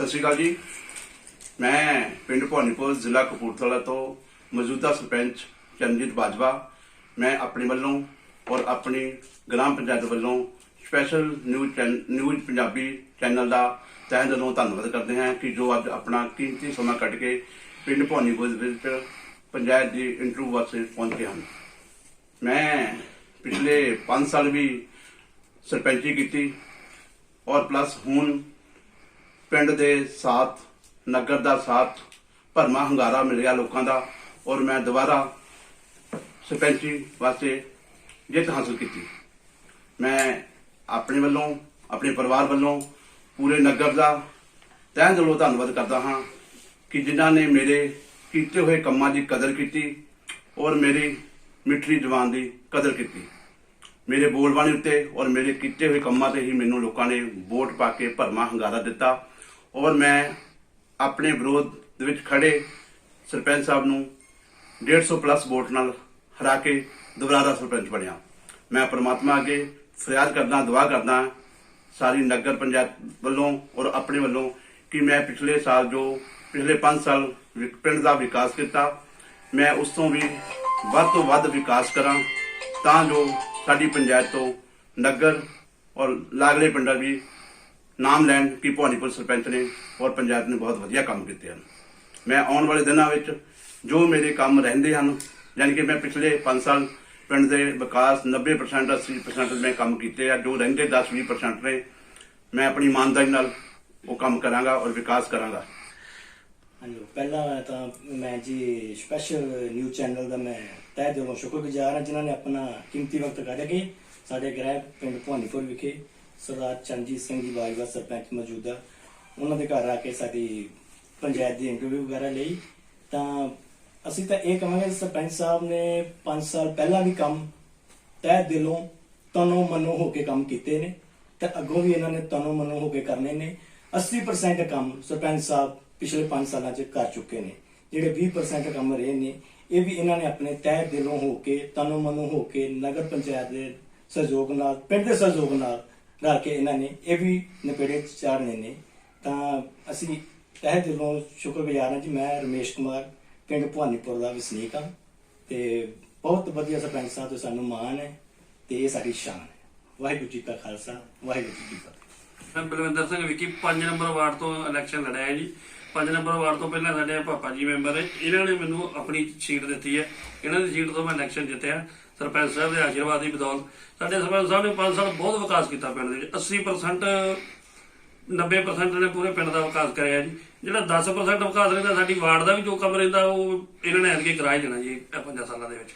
ਸਤਿ ਸ਼੍ਰੀ ਅਕਾਲ ਜੀ। ਮੈਂ ਪਿੰਡ ਭਵਾਨੀਪੁਰ ਜ਼ਿਲ੍ਹਾ ਕਪੂਰਥਲਾ ਤੋਂ ਮੌਜੂਦਾ ਸਰਪੰਚ ਚਰਨਜੀਤ ਬਾਜਵਾ। ਮੈਂ ਆਪਣੇ ਵੱਲੋਂ ਔਰ ਆਪਣੀ ਗ੍ਰਾਮ ਪੰਚਾਇਤ ਵੱਲੋਂ ਸਪੈਸ਼ਲ ਨਿਊਜ਼ ਚੈਨ- ਨਿਊਜ਼ ਪੰਜਾਬੀ ਚੈਨਲ ਦਾ ਤਹਿ ਦਿਲੋਂ ਧੰਨਵਾਦ ਕਰਦੇ ਹਾਂ ਕਿ ਜੋ ਅੱਜ ਆਪਣਾ ਕੀਮਤੀ ਸਮਾਂ ਕੱਢ ਕੇ ਪਿੰਡ ਭਵਾਨੀਪੁਰ ਵਿੱਚ ਪੰਚਾਇਤ ਦੀ ਇੰਟਰਵਿਊ ਵਾਸਤੇ ਪਹੁੰਚੇ ਹਨ। ਮੈਂ ਪਿਛਲੇ 5 ਸਾਲ ਵੀ ਸਰਪੰਚੀ ਕੀਤੀ ਔਰ ਪਲੱਸ ਹੁਣ ਪਿੰਡ ਦੇ ਸਾਥ, ਨਗਰ ਦਾ ਸਾਥ, ਭਰਮਾ ਹੰਗਾਰਾ ਮਿਲ ਗਿਆ ਲੋਕਾਂ ਦਾ ਔਰ ਮੈਂ ਦੁਬਾਰਾ ਸਰਪੰਚੀ ਵਾਸਤੇ ਜਿੱਤ ਹਾਸਲ ਕੀਤੀ। ਮੈਂ ਆਪਣੇ ਵੱਲੋਂ, ਆਪਣੇ ਪਰਿਵਾਰ ਵੱਲੋਂ, ਪੂਰੇ ਨਗਰ ਦਾ ਤਹਿ ਦਿਲੋਂ ਧੰਨਵਾਦ ਕਰਦਾ ਹਾਂ ਕਿ ਜਿਨ੍ਹਾਂ ਨੇ ਮੇਰੇ ਕੀਤੇ ਹੋਏ ਕੰਮਾਂ ਦੀ ਕਦਰ ਕੀਤੀ ਔਰ ਮੇਰੀ ਮਿੱਠੀ ਜ਼ੁਬਾਨ ਦੀ ਕਦਰ ਕੀਤੀ। ਮੇਰੇ ਬੋਲਬਾਣੀ ਉੱਤੇ ਔਰ ਮੇਰੇ ਕੀਤੇ ਹੋਏ ਕੰਮਾਂ ਤੇ ਹੀ ਮੈਨੂੰ ਲੋਕਾਂ ਨੇ ਵੋਟ ਪਾ ਕੇ ਭਰਮਾ ਹੰਗਾਰਾ ਦਿੱਤਾ। ਔਰ ਮੈਂ ਆਪਣੇ ਵਿਰੋਧ ਦੇ ਵਿੱਚ ਖੜੇ ਸਰਪੰਚ ਸਾਹਿਬ ਨੂੰ 150 ਪਲੱਸ ਵੋਟ ਨਾਲ ਹਰਾ ਕੇ ਦੁਬਾਰਾ ਸਰਪੰਚ ਬਣਿਆ। ਮੈਂ ਪਰਮਾਤਮਾ ਅੱਗੇ ਫਰਿਆਦ ਕਰਦਾ, ਦੁਆ ਕਰਦਾ ਸਾਰੀ ਨਗਰ ਪੰਚਾਇਤ ਵੱਲੋਂ ਔਰ ਆਪਣੇ ਵੱਲੋਂ ਕਿ ਮੈਂ ਪਿਛਲੇ ਸਾਲ ਜੋ ਪਿਛਲੇ 5 ਸਾਲ ਵਿਕ- ਪਿੰਡ ਦਾ ਵਿਕਾਸ ਕੀਤਾ, ਮੈਂ ਉਸ ਤੋਂ ਵੀ ਵੱਧ ਤੋਂ ਵੱਧ ਵਿਕਾਸ ਕਰਾਂ ਤਾਂ ਜੋ ਸਾਡੀ ਪੰਚਾਇਤ ਤੋਂ ਨਗਰ ਔਰ ਲਾਗਲੇ ਪਿੰਡਾਂ ਵੀ ਨਾਮ ਲੈਣ ਕਿ ਭਵਾਨੀਪੁਰ ਸਰਪੰਚ ਨੇ ਔਰ ਪੰਚਾਇਤ ਨੇ ਬਹੁਤ ਵਧੀਆ ਕੰਮ ਕੀਤੇ ਹਨ। ਮੈਂ ਆਉਣ ਵਾਲੇ ਦਿਨਾਂ ਵਿੱਚ ਜੋ ਮੇਰੇ ਕੰਮ ਰਹਿੰਦੇ ਹਨ, ਯਾਨੀ ਕਿ ਮੈਂ ਪਿਛਲੇ 5 ਸਾਲ ਪਿੰਡ ਦੇ ਵਿਕਾਸ 90% 80% ਮੈਂ ਕੰਮ ਕੀਤੇ ਆ, ਜੋ ਰਹਿੰਦੇ 10-20% ਨੇ, ਮੈਂ ਆਪਣੀ ਇਮਾਨਦਾਰੀ ਨਾਲ ਉਹ ਕੰਮ ਕਰਾਂਗਾ ਔਰ ਵਿਕਾਸ ਕਰਾਂਗਾ। ਹਾਂਜੀ, ਪਹਿਲਾਂ ਤਾਂ ਮੈਂ ਜੀ ਸਪੈਸ਼ਲ ਨਿਊਜ਼ ਚੈਨਲ ਦਾ ਮੈਂ ਤਹਿ ਦਿਲੋਂ ਸ਼ੁਕਰਗੁਜ਼ਾਰ ਹਾਂ ਜਿਨ੍ਹਾਂ ਨੇ ਆਪਣਾ ਕੀਮਤੀ ਵਕਤ ਕੱਢ ਕੇ ਸਾਡੇ ਗ੍ਰਹਿ ਪਿੰਡ ਭਵਾਨੀਪੁਰ ਵਿਖੇ ਸਰਦਾਰ ਚੰਜੀਤ ਸਿੰਘ ਜੀ ਬਾਜਵਾ ਸਰਪੰਚ ਮੌਜੂਦਾ, ਉਹਨਾਂ ਦੇ ਘਰ ਆ ਕੇ ਸਾਡੀ ਪੰਚਾਇਤ ਦੀ ਇੰਟਰਵਿਊ ਵਗੈਰਾ ਲਈ। ਤਾਂ ਅਸੀਂ ਤਾਂ ਇਹ ਕਹਾਂਗੇ ਸਰਪੰਚ ਸਾਹਿਬ ਨੇ 5 ਸਾਲ ਪਹਿਲਾਂ ਵੀ ਕੰਮ ਤਹਿ ਦਿਲੋਂ ਤਨੋਂ ਮਨੋਂ ਹੋ ਕੇ ਕੰਮ ਕੀਤੇ ਨੇ, ਤੇ ਅੱਗੋਂ ਵੀ ਇਹਨਾਂ ਨੇ ਤਨੋਂ ਮਨੋਂ ਹੋ ਕੇ ਕਰਨੇ ਨੇ। 80% ਕੰਮ ਸਰਪੰਚ ਸਾਹਿਬ ਪਿਛਲੇ 5 ਸਾਲਾਂ 'ਚ ਕਰ ਚੁੱਕੇ ਨੇ। ਜਿਹੜੇ 20% ਕੰਮ ਰਹੇ ਨੇ, ਇਹ ਵੀ ਇਹਨਾਂ ਨੇ ਆਪਣੇ ਤਹਿ ਦਿਲੋਂ ਹੋ ਕੇ, ਤਨੋਂ ਮਨੋਂ ਹੋ ਕੇ ਨਗਰ ਪੰਚਾਇਤ ਦੇ ਸਹਿਯੋਗ ਨਾਲ, ਪਿੰਡ ਦੇ ਸਹਿਯੋਗ ਨਾਲ ਰਲ ਕੇ ਇਹਨਾਂ ਨੇ ਇਹ ਵੀ ਨਿਪੇੜੇ ਚਾੜਨੇ ਨੇ। ਤਾਂ ਅਸੀਂ ਤਹਿ ਦਿਲੋਂ ਸ਼ੁਕਰਗੁਜ਼ਾਰ ਹਾਂ ਜੀ, ਮੈਂ ਰਮੇਸ਼ ਕੁਮਾਰ, ਪਿੰਡ ਭਵਾਨੀਪੁਰ ਦਾ ਵਸਨੀਕ ਹਾਂ ਤੇ ਬਹੁਤ ਵਧੀਆ ਸਰਪੰਚ ਸਾਹਿਬ ਤੋਂ ਸਾਨੂੰ ਮਾਣ ਹੈ ਤੇ ਇਹ ਸਾਡੀ ਸ਼ਾਨ ਹੈ। ਵਾਹਿਗੁਰੂ ਜੀ ਕਾ ਖਾਲਸਾ, ਵਾਹਿਗੁਰੂ ਜੀ ਕੀ ਫਤਿਹ। ਮੈਂ ਬਲਵਿੰਦਰ ਸਿੰਘ ਵਿੱਕੀ 5 ਨੰਬਰ ਵਾਰਡ ਤੋਂ ਇਲੈਕਸ਼ਨ ਲੜਿਆ ਜੀ। 5 ਨੰਬਰ ਵਾਰਡ ਤੋਂ ਪਹਿਲਾਂ ਸਾਡੇ ਪਾਪਾ ਜੀ ਮੈਂਬਰ ਹੈ ਇਹਨਾਂ ਨੇ ਮੈਨੂੰ ਆਪਣੀ ਸੀਟ ਦਿੱਤੀ ਹੈ। ਇਹਨਾਂ ਦੀ ਸੀਟ ਤੋਂ ਮੈਂ ਇਲੈਕਸ਼ਨ ਜਿੱਤਿਆ। ਸਰਪੰਚ ਸਾਹਿਬ ਦੇ ਆਸ਼ੀਰਵਾਦ ਦੀ ਬਦੌਲਤ ਸਾਡੇ ਸਰਪੰਚ ਸਾਹਿਬ ਨੇ 5 ਸਾਲ ਬਹੁਤ ਵਿਕਾਸ ਕੀਤਾ ਪਿੰਡ ਦੇ ਵਿੱਚ। 80% 90% ਨੇ ਪੂਰੇ ਪਿੰਡ ਦਾ ਵਿਕਾਸ ਕਰਿਆ ਜੀ। ਜਿਹੜਾ 10% ਵਿਕਾਸ ਰਹਿੰਦਾ, ਸਾਡੀ ਵਾਰਡ ਦਾ ਵੀ ਜੋ ਕੰਮ ਰਹਿੰਦਾ, ਉਹ ਇਹਨਾਂ ਨੇ ਐਤਕੀ ਕਰਾ ਦੇਣਾ ਜੀ ਇਹ 5 ਸਾਲਾਂ ਦੇ ਵਿੱਚ।